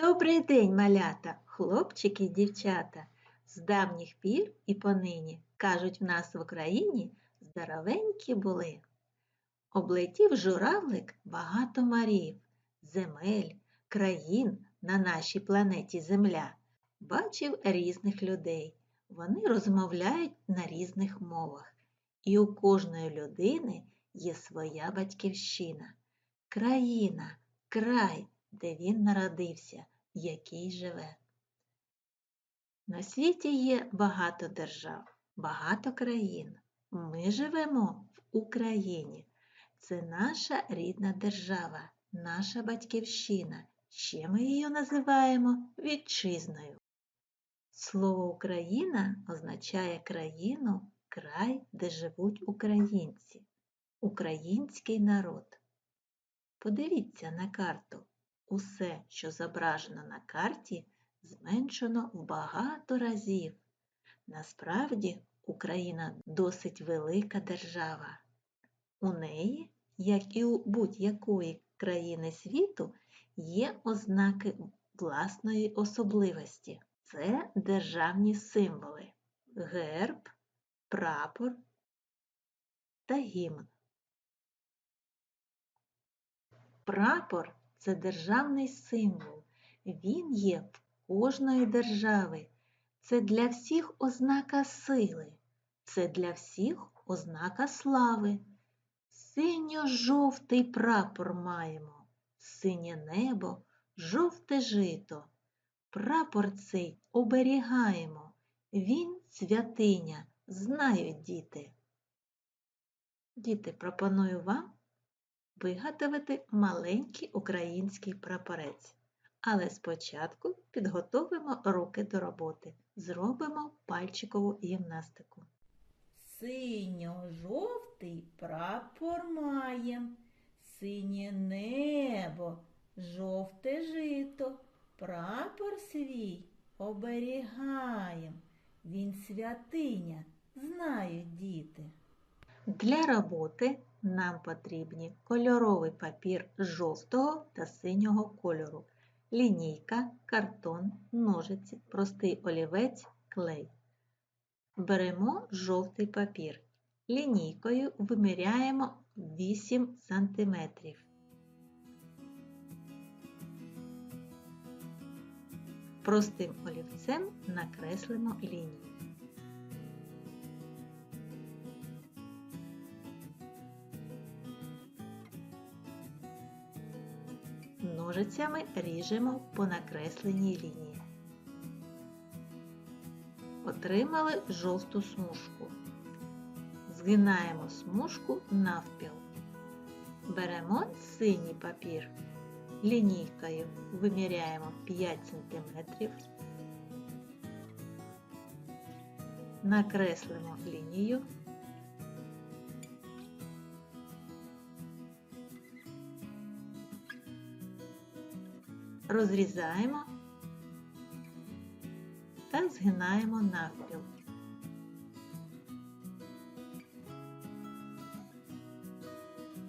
Добрий день, малята, хлопчики й дівчата. З давніх пір і понині, кажуть, в нас в Україні здоровенькі були. Облетів журавлик багато морів, земель, країн на нашій планеті Земля. Бачив різних людей. Вони розмовляють на різних мовах. І у кожної людини є своя батьківщина, країна, край, де він народився, в якій живе. На світі є багато держав, багато країн. Ми живемо в Україні. Це наша рідна держава, наша батьківщина. Ще ми її називаємо вітчизною. Слово Україна означає країну, край, де живуть українці, український народ. Подивіться на карту. Усе, що зображено на карті, зменшено в багато разів. Насправді Україна досить велика держава. У неї, як і у будь-якої країни світу, є ознаки власної особливості. Це державні символи герб, прапор та гімн. Прапор це державний символ. Він є в кожної держави. Це для всіх ознака сили, це для всіх ознака слави. Синьо-жовтий прапор маємо, синє небо, жовте жито. Прапор цей оберігаємо, він святиня, знають діти. Діти, пропоную вам виготовити маленький український прапорець. Але спочатку підготовимо руки до роботи. Зробимо пальчикову гімнастику. Синьо-жовтий прапор маєм, синє небо, жовте жито, прапор свій оберігаєм. Він святиня, знають діти. Для роботи нам потрібні кольоровий папір жовтого та синього кольору, лінійка, картон, ножиці, простий олівець, клей. Беремо жовтий папір. Лінійкою виміряємо 8 см. Простим олівцем накреслимо лінію. Ножицями ріжемо по накресленій лінії. Отримали жовту смужку. Згинаємо смужку навпіл. Беремо синій папір. Лінійкою виміряємо 5 см. Накреслимо лінію. Розрізаємо та згинаємо навпіл.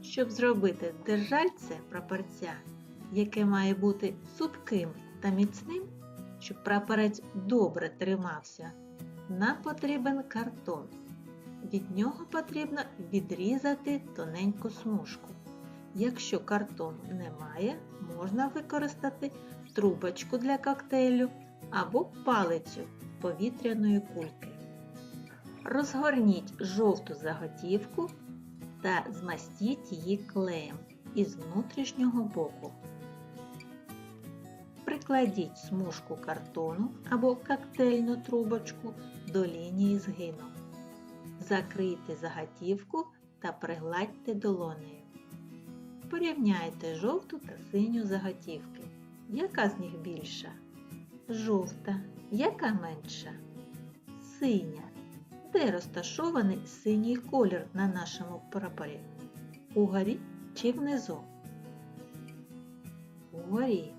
Щоб зробити держальце прапорця, яке має бути цупким та міцним, щоб прапорець добре тримався, нам потрібен картон. Від нього потрібно відрізати тоненьку смужку. Якщо картону немає, можна використати трубочку для коктейлю або палицю повітряної кульки. Розгорніть жовту заготівку та змастіть її клеєм із внутрішнього боку. Прикладіть смужку картону або коктейльну трубочку до лінії згину. Закрийте заготівку та пригладьте долонею. Порівняйте жовту та синю заготівки. Яка з них більша? Жовта. Яка менша? Синя. Де розташований синій колір на нашому прапорі? Угорі чи внизу? Угорі.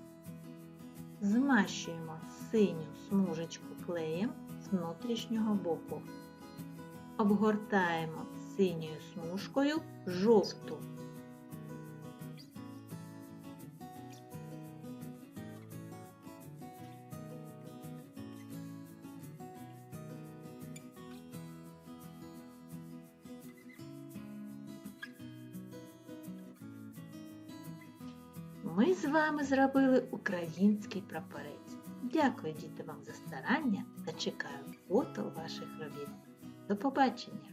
Змащуємо синю смужечку клеєм з внутрішнього боку. Обгортаємо синьою смужкою жовту. Ми з вами зробили український прапорець. Дякую, діти, вам за старання та чекаю фото ваших робіт. До побачення!